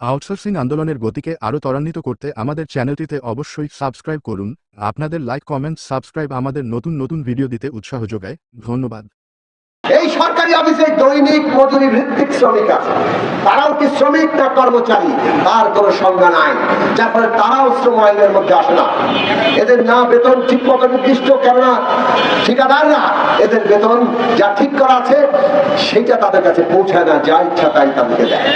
Outsourcing আন্দোলনের গতিকে আরও ত্বরান্বিত করতে আমাদের চ্যানেলটিতে অবশ্যই সাবস্ক্রাইব করুন। আপনাদের লাইক, কমেন্ট, সাবস্ক্রাইব আমাদের নতুন নতুন ভিডিও দিতে উৎসাহ যোগায়। ধন্যবাদ। এই সরকারি অফিসে দৈনিক মজুরি ভিত্তিক শ্রমিক আছে। তারাও কি শ্রমিক না কর্মচারী? তার কোনো সংজ্ঞা নাই। যার ফলে তারাও শ্রম আইনের মধ্যে আসে না। এদের না বেতন ঠিক মতো নির্দিষ্ট, কেননা ঠিকাদাররা এদের বেতন যা ঠিক করা আছে সেটা তাদের কাছে পৌঁছায় না, যা ইচ্ছা তাই তাদেরকে দেয়।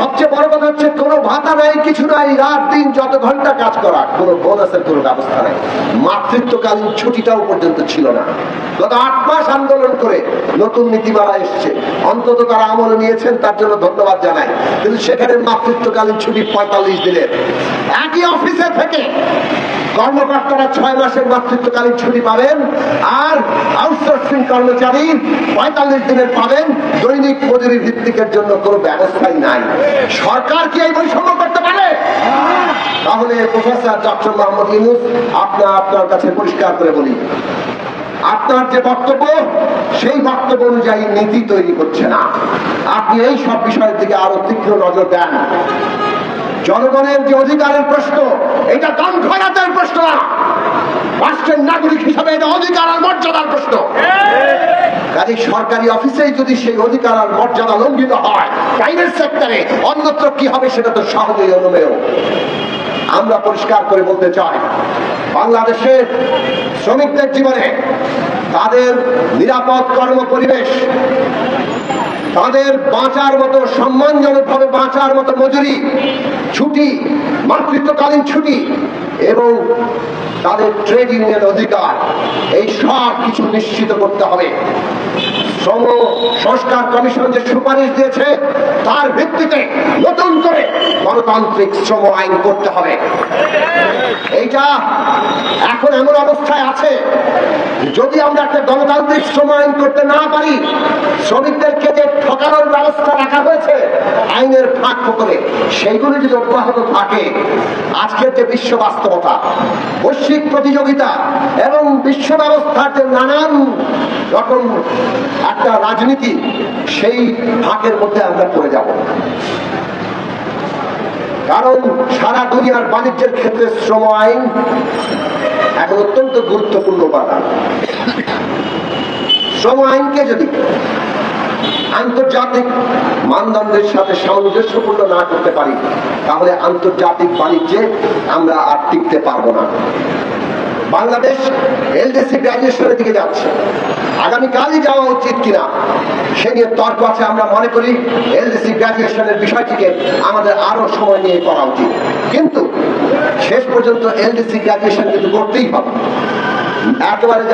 সবচেয়ে বড় কথা হচ্ছে, কোনো ভাতা নাই, কিছু নাই, রাত দিন যত ঘণ্টা কাজ করা কোনো বোনাসের কোনো ব্যবস্থা নাই। মাতৃত্বকালীন ছুটিটাও পর্যন্ত ছিল না। গত আট মাস আন্দোলন করে নতুন নীতিমালা এসছে। অন্তত তারা আমল নিয়েছেন, তার জন্য ধন্যবাদ জানাই। কিন্তু সেখানে মাতৃত্বকালীন ছুটি পঁয়তাল্লিশ দিনের। একই অফিসে থেকে কর্মকর্তারা ছয় মাসের মাতৃত্বকালীন ছুটি পাবেন আর আউটসোর্সিং কর্মচারী পঁয়তাল্লিশ দিনের পাবেন। দৈনিক মজুরি ভিত্তিকের জন্য কোনো ব্যবস্থাই নাই। সরকার কি এই বৈষম্য করতে পারে? তাহলে প্রফেসর ডক্টর মোহাম্মদ ইউনুস আপনার আপনার কাছে পরিষ্কার করে বলি। আপনার যে বক্তব্য, সেই বক্তব্য অনুযায়ী নীতি তৈরি করছে না। আপনি এই সব বিষয়ের দিকে আরও তীক্ষ্ণ নজর দেন। জনগণের যে অধিকারের প্রশ্ন, এটা খরাতের প্রশ্ন না। রাষ্ট্রের নাগরিক হিসাবে এটা অধিকার আর মর্যাদার প্রশ্ন। কাজে সরকারি অফিসেই যদি সেই অধিকার আর মর্যাদা লঙ্ঘিত হয়, প্রাইভেট সেক্টরে অন্যত্র কি হবে সেটা তো সহজেই অনুমেয়। আমরা পরিষ্কার করে বলতে চাই, বাংলাদেশের শ্রমিকদের জীবনে তাদের নিরাপদ কর্ম পরিবেশ তাদের বাঁচার মতো সম্মানজনক ভাবে বাঁচার মতো মজুরি, ছুটি, মাতৃত্বকালীন ছুটি এবং তাদের ট্রেড ইউনিয়ন অধিকার, এই সব কিছু নিশ্চিত করতে হবে। শ্রম সংস্কার কমিশন যে সুপারিশ দিয়েছে, তার ভিত্তিতে নতুন করে গণতান্ত্রিক শ্রম আইন করতে হবে। এইটা এখন এমন অবস্থায় আছে, যদি আমরা একটা গণতান্ত্রিক আইন করতে না পারি, শ্রমিকদেরকে যে ঠকানোর ব্যবস্থা রাখা হয়েছে, আইনের ফাঁক করে সেইগুলো যদি অব্যাহত থাকে, আজকের যে বিশ্ব বাস্তবতা, বৈশ্বিক প্রতিযোগিতা এবং বিশ্ব ব্যবস্থার যে নানান রকম একটা রাজনীতি, সেই ফাঁকের মধ্যে আমরা পড়ে যাব। কারণ সারা দুনিয়ার বাণিজ্যের ক্ষেত্রে শ্রম আইন এখন অত্যন্ত গুরুত্বপূর্ণ উপাদান শ্রম আইনকে যদি আন্তর্জাতিক মানদণ্ডের সাথে সামঞ্জস্যপূর্ণ না করতে পারি, তাহলে আন্তর্জাতিক বাণিজ্যে আমরা আর টিকতে পারব না। বাংলাদেশ এলডিসি গ্রাজুয়েশনের দিকে যাচ্ছে। আগামীকালই যাওয়া উচিত কিনা, সে নিয়ে তর্ক আছে আমরা মনে করি এলডিসি গ্রাজুয়েশনের বিষয়টিকে আমাদের আরও সময় নিয়ে করা উচিত। কিন্তু শেষ পর্যন্ত এলডিসি গ্রাজুয়েশন কিন্তু করতেই হবে। একেবারে